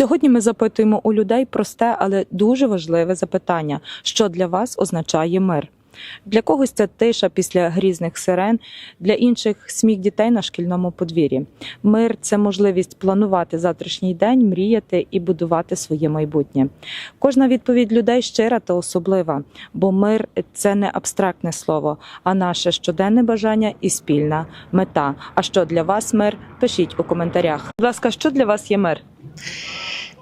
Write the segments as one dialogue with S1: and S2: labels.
S1: Сьогодні ми запитуємо у людей просте, але дуже важливе запитання: що для вас означає мир? Для когось це тиша після грізних сирен, для інших сміх дітей на шкільному подвір'ї. Мир це можливість планувати завтрашній день, мріяти і будувати своє майбутнє. Кожна відповідь людей щира та особлива, бо мир це не абстрактне слово, а наше щоденне бажання і спільна мета. А що для вас мир? Пишіть у коментарях. Будь ласка, що для вас є мир?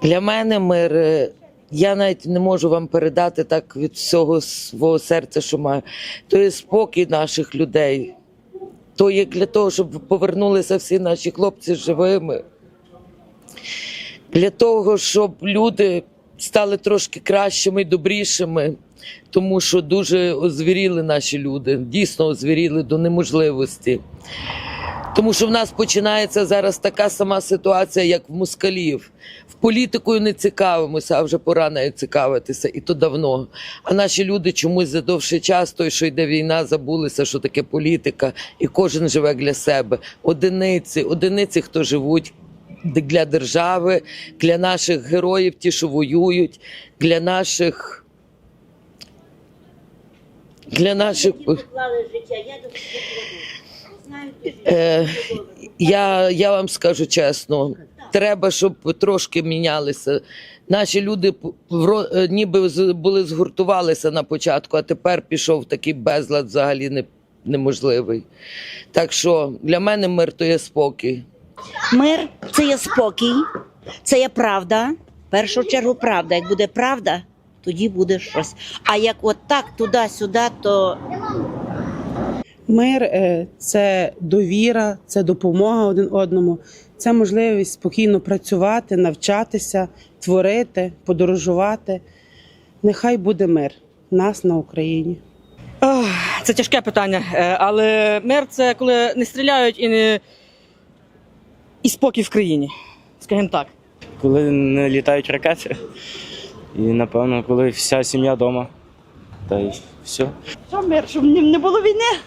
S2: Для мене мир. е, Я навіть не можу вам передати так від всього свого серця, що маю. То є спокій наших людей. То є для того, щоб повернулися всі наші хлопці живими. Для того, щоб люди стали трошки кращими і добрішими. Тому що дуже озвіріли наші люди, дійсно озвіріли до неможливості. Тому що в нас починається зараз така сама ситуація, як в москалів. В політикою не цікавимося, а вже пора нею цікавитися, і то давно. А наші люди чомусь за довший час, той, що йде війна, забулися, що таке політика, і кожен живе для себе. Одиниці, одиниці, хто живуть для держави, для наших героїв, ті, що воюють, для наших. Для наших Е, я, я вам скажу чесно, треба, щоб трошки мінялися. Наші люди е, ніби були згуртувалися на початку, а тепер пішов такий безлад взагалі не, неможливий. Так що для мене мир то є спокій.
S3: Мир це є спокій, це є правда. В першу чергу правда. Як буде правда, тоді буде щось. А як от так туди-сюди, то
S4: Мир е, це довіра, це допомога один одному, це можливість спокійно працювати, навчатися, творити, подорожувати. Нехай буде мир нас на Україні.
S5: Це тяжке питання, е, але мир це коли не стріляють і не і спокій в країні. Скажімо так.
S6: коли не літають ракети. І напевно, коли вся сім'я вдома. Та й все.
S7: Що мир, щоб не було війни?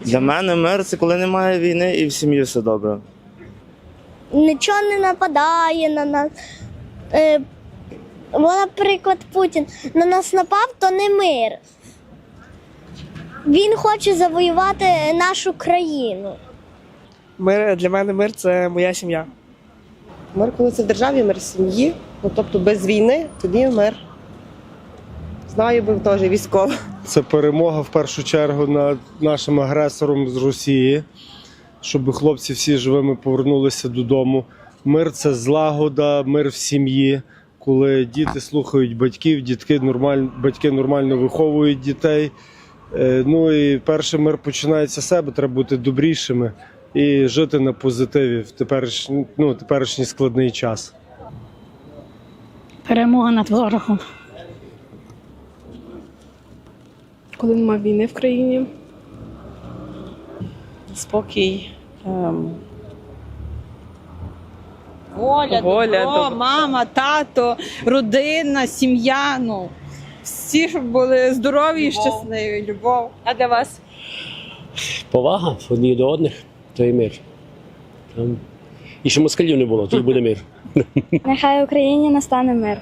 S6: Для мене мир це коли немає війни і в сім'ї все добре.
S8: нічого не нападає на нас. Е, бо, наприклад, Путін на нас напав, то не мир. Він хоче завоювати нашу країну.
S9: Мир для мене мир це моя сім'я.
S10: Мир, коли це в державі, мир в сім'ї. Ну тобто без війни, тоді мир. Знаю, був теж військовий.
S11: Це перемога в першу чергу над нашим агресором з Росії, щоб хлопці всі живими повернулися додому. Мир це злагода, мир в сім'ї, коли діти слухають батьків, дітки нормаль... батьки нормально виховують дітей. Е, Ну і перший мир починається з себе, треба бути добрішими і жити на позитиві в теперішній, ну, теперішній складний час.
S7: Перемога над ворогом.
S9: Коли немає війни в країні.
S4: Спокій. ем,
S5: Воля,
S9: Воля,
S5: добро,
S9: добро.
S5: мама, тато, родина, сім'я. Ну всі щоб були здорові і щасливі, любов. А для вас?
S12: повага одні до одних, то і мир. Там. І щоб москалів не було, тоді буде мир.
S8: Нехай в Україні настане мир.